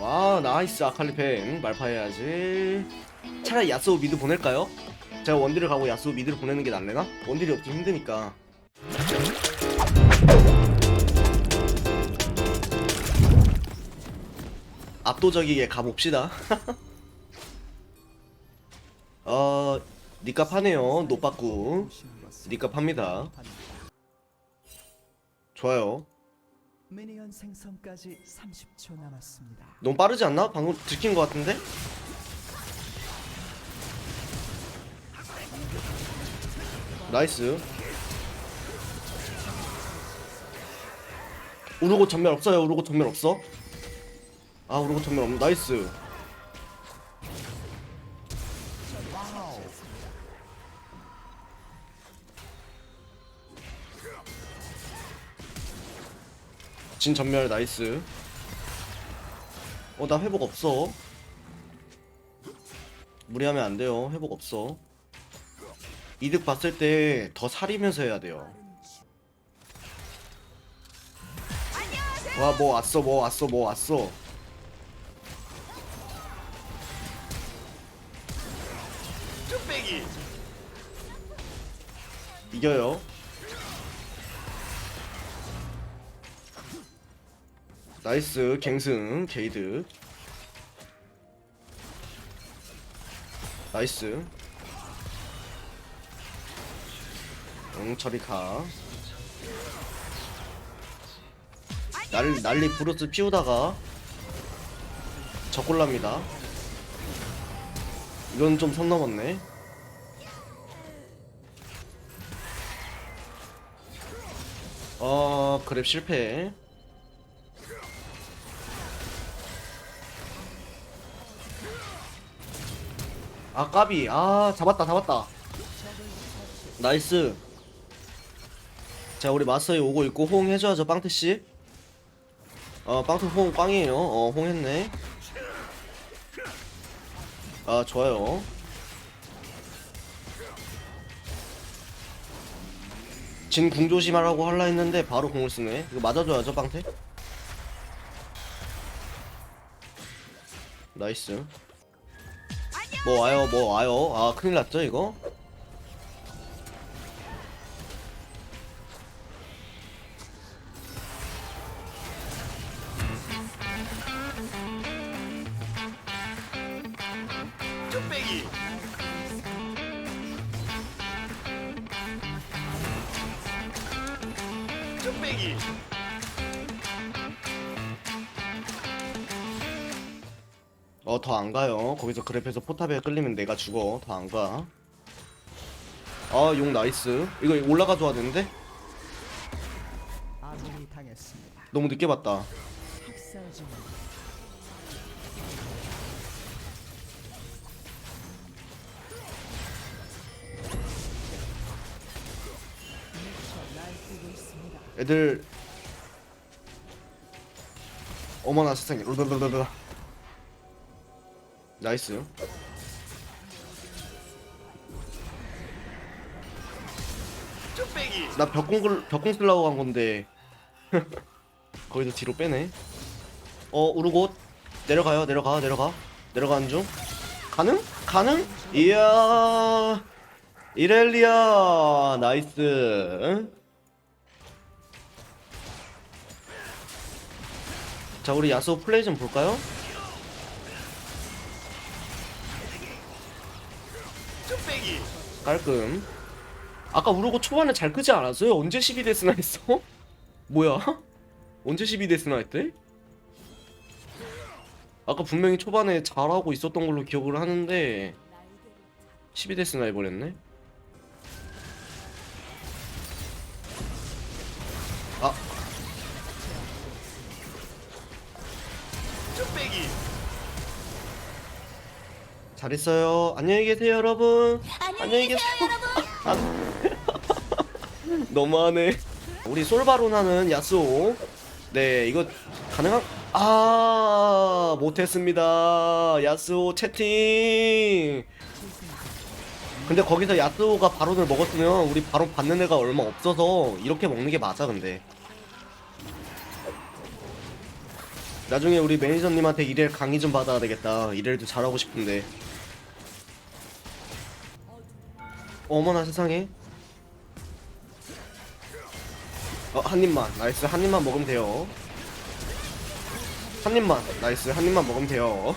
와 나이스 아칼리펜 말파해야지. 차라리 야스오 미드 보낼까요? 제가 원딜을 가고 야스오 미드를 보내는 게 낫려나? 원딜이 없기 힘드니까. 압도적이게 가봅시다. 어... 니값 하네요 노빠꾸. 니값 합니다. 좋아요 미니언 생성까지 30초 남았습니다. 너무 빠르지 않나? 방금 들킨 것 같은데? 나이스 우르고 전멸 없어요 우르고 전멸 없어 아 우르고 전멸 없네 나이스 진 전멸 나이스. 어 나 회복 없어. 무리하면 안 돼요. 회복 없어. 이득 봤을 때더 사리면서 해야 돼요. 와 뭐 왔어 뭐 왔어 뭐 왔어. 이겨요 나이스. 갱승. 게이드 나이스. 응 가. 날, 난리 브루스 피우다가 저골랍니다. 이건 좀 선 넘었네. 어 그랩 실패 아 까비. 아 잡았다 잡았다. 나이스. 자 우리 마스터에 오고 있고 호응 해줘야죠 빵태씨. 어 빵태 호응 빵이에요. 어 호응 했네. 아 좋아요. 진 궁 조심하라고 할라 했는데 바로 궁을 쓰네. 이거 맞아줘야죠 빵태 나이스 뭐 와요 뭐 와요? 아 큰일 났죠 이거? 쭈빼기 어 더 안 가요 거기서 그랩에서 포탑에 끌리면 내가 죽어 더 안가 아 용 나이스 이거 올라가 줘야 되는데 아군이 당했습니다. 너무 늦게 봤다 학살 중. 미쳐 날뛰고 있습니다. 애들 어머나 세상에 르르르르르 나이스 나 벽공 글- 벽공 쓰려고 간 건데. 거기서 뒤로 빼네. 어 우르곳 내려가요. 내려가 내려가. 내려가는 중. 가능? 가능? 이야. 이렐리아. 나이스. 자 우리 야수 플레이 좀 볼까요? 깔끔 아까 우르고 초반에 잘 끄지 않았어요? 언제 12데스나 했어? 뭐야? 언제 12데스나 했대? 아까 분명히 초반에 잘하고 있었던 걸로 기억을 하는데 12데스나 해버렸네? 아 잘했어요. 안녕히 계세요, 여러분. 안녕히 계세요, 여러분. 너무하네. 우리 솔바로나는 야스오. 네, 이거 가능한? 아, 못했습니다. 야스오 채팅. 근데 거기서 야스오가 바론을 먹었으면 우리 바론 받는 애가 얼마 없어서 이렇게 먹는 게 맞아, 근데. 나중에 우리 매니저님한테 이렐 강의 좀 받아야 되겠다. 이렐도 잘하고 싶은데. 어머나 세상에. 어, 한 입만. 나이스. 한 입만 먹으면 돼요. 한 입만. 나이스. 한 입만 먹으면 돼요.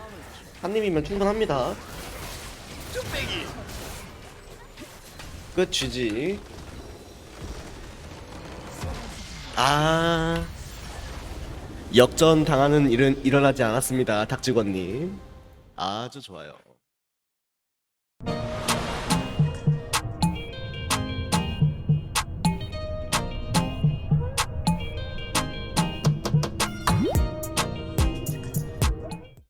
한 입이면 충분합니다. 끝 GG. 아. 역전 당하는 일은 일어나지 않았습니다. 닥직원님. 아주 좋아요.